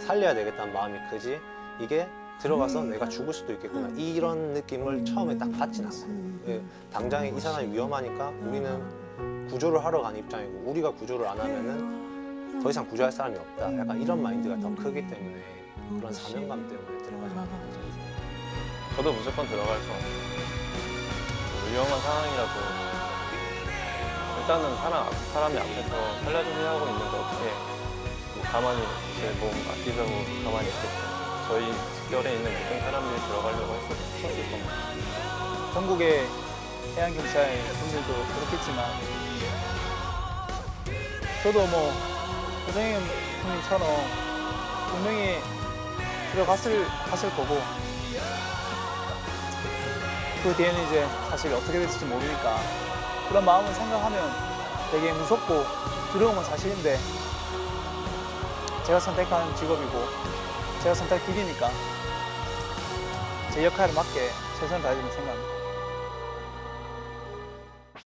살려야 되겠다는 마음이 크지? 이게 들어가서 내가 죽을 수도 있겠구나. 이런 느낌을 처음에 딱 받진 않고 예, 당장에 이 사람이 위험하니까 우리는 구조를 하러 간 입장이고 우리가 구조를 안 하면은 더 이상 구조할 사람이 없다. 약간 이런 마인드가 더 크기 때문에 그런 사명감 때문에 들어가죠 저도 무조건 들어갈 것 같아요. 뭐 위험한 상황이라도 일단은 사람, 앞- 사람이 앞에서 살려주세요 하고 있는데 어떻게 뭐 가만히 제 몸 아끼자고 가만히 있겠어요. 저희 직결에 있는 모든 사람들이 들어가려고 했었, 했었을 겁니다. 전국의 해양 경찰 분들도 그렇겠지만 저도 뭐 고정현 형님처럼 분명히 들어갔을 갔을 거고 그 뒤에는 이제 사실 어떻게 될지 모르니까 그런 마음을 생각하면 되게 무섭고 두려운 건 사실인데 제가 선택한 직업이고 제가 선택한 길이니까 제 역할을 맞게 최선을 다해주는 생각입니다.